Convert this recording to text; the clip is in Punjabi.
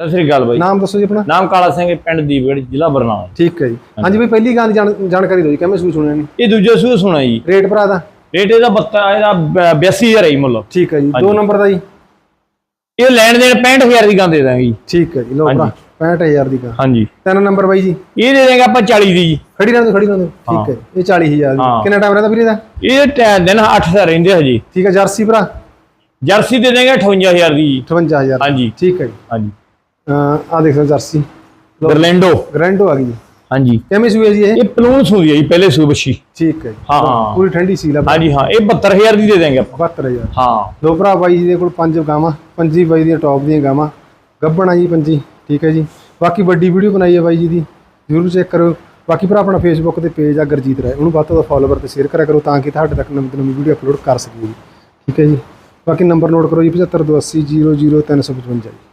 ਸਤਿ ਸ੍ਰੀ ਅਕਾਲ ਬਾਈ। ਨਾਮ ਦੱਸੋ ਜੀ ਆਪਣਾ। ਨਾਮ ਕਾਲਾ ਸਿੰਘ ਪਿੰਡ ਦੀਪਗੜ੍ਹ ਜ਼ਿਲ੍ਹਾ ਬਰਨਾਲਾ। ਠੀਕ ਹੈ ਜੀ। ਹਾਂਜੀ ਬਈ ਪਹਿਲੀ ਗੱਲ ਜਾਣ- ਜਾਣਕਾਰੀ ਦਿਓ ਜੀ ਕਿਵੇਂ ਸੂਈ ਸੁਣਿਆ ਨਹੀਂ? ਇਹ ਦੂਜਾ ਸੂਹ ਸੁਣਾ ਜੀ। ਰੇਟ ਭਰਾ ਦਾ? ਰੇਟ ਇਹਦਾ 32 ਇਹਦਾ 82000 ਹੈ ਜੀ ਮੁੱਲ। ਠੀਕ ਹੈ ਜੀ। ਦੋ ਨੰਬਰ ਦਾ ਜੀ। ਇਹ ਲੈਣ ਦੇਣ 65000 ਦੀ ਗਾਂ ਦੇ ਦਾਂਗੇ ਜੀ। ਠੀਕ ਹੈ ਜੀ ਲੋ ਭਰਾ 65000 ਦੀ ਗਾ। ਹਾਂਜੀ। ਤਿੰਨ ਨੰਬਰ ਬਾਈ ਜੀ। ਇਹ ਦੇ ਦੇਂਗੇ ਆਪਾਂ 40 ਦੀ ਜੀ। ਖੜੀ ਰਹਿਣ ਖੜੀ ਰਹਿਣ ਠੀਕ ਹੈ ਇਹ 40000 ਦੀ। ਕਿੰਨਾ ਟਾਈਮ ਰਹਿੰਦਾ ਵੀਰੇ ਦਾ ਇਹ ਦਿਨ 8 ਦਾ ਰਹਿੰਦੇ ਹਜੇ। ਠੀਕ ਹੈ ਜਰਸੀ ਭਰਾ? ਜਰਸੀ ਦੇ ਦੇਂਗੇ 58000 ਦੀ ਜੀ। 58000 ਹਾਂਜੀ। ਠੀਕ ਹੈ ਜੀ। ਹਾਂਜੀ। ਆ ਦੇਖ ਲਓ ਜਰਸੀ। ਗਰਲੈਂਡੋ ਗ੍ਰੈਂਡੋ ਆ ਗਈ ਜੀ। ਹਾਂਜੀ। ਕਿਵੇਂ ਸੂਈ ਹੈ ਜੀ ਇਹ? ਇਹ ਪਲੂਨ ਸੂਈ ਹੈ ਜੀ ਪਹਿਲੇ ਸੂ ਬੱਛੀ ਠੀਕ ਹੈ ਜੀ। ਹਾਂ, ਹਾਂ। ਪੂਰੀ ਠੰਡੀ ਸੀਲ ਆ। ਹਾਂਜੀ ਹਾਂ ਇਹ 72000 ਦੀ ਦੇ ਦੇਂਗੇ ਆਪਾਂ। 72000 ਹਾਂ। ਦੋ ਭਰਾ ਬਾਈ ਜੀ ਦੇ ਕੋਲ ਪੰਜ ਗਾਵਾਂ ਪੰਜੀ ਬਾਈ ਦੀਆਂ ਟੌਪ ਦੀਆਂ ਗਾਵਾਂ। ਗੱਬਣ ਜੀ ਪੰਜੀ ਠੀਕ ਹੈ ਜੀ। ਬਾਕੀ ਵੱਡੀ ਵੀਡੀਓ ਬਣਾਈ ਹੈ ਬਾਈ ਜੀ ਦੀ ਜ਼ਰੂਰ ਚੈੱਕ ਕਰੋ ਬਾਕੀ ਭਰਾ ਆਪਣਾ ਫੇਸਬੁੱਕ ਤੇ ਪੇਜ ਆ ਗੁਰਜੀਤ ਰਾਏ। ਉਹਨੂੰ ਵੱਧ ਤੋਂ ਵੱਧ ਫਾਲੋਵਰ ਤੇ ਸ਼ੇਅਰ ਕਰਿਆ ਕਰੋ ਤਾਂ ਕਿ ਤੁਹਾਡੇ ਤੱਕ ਨਵੀਂ ਤੋਂ ਨਵੀਂ ਵੀਡੀਓ ਅਪਲੋਡ ਕਰ ਸਕੀਏ ਜੀ। ਠੀਕ ਹੈ ਜੀ। ਬਾਕੀ ਨੰਬਰ ਨੋਟ ਕਰੋ ਜੀ 7528000355 ਜੀ।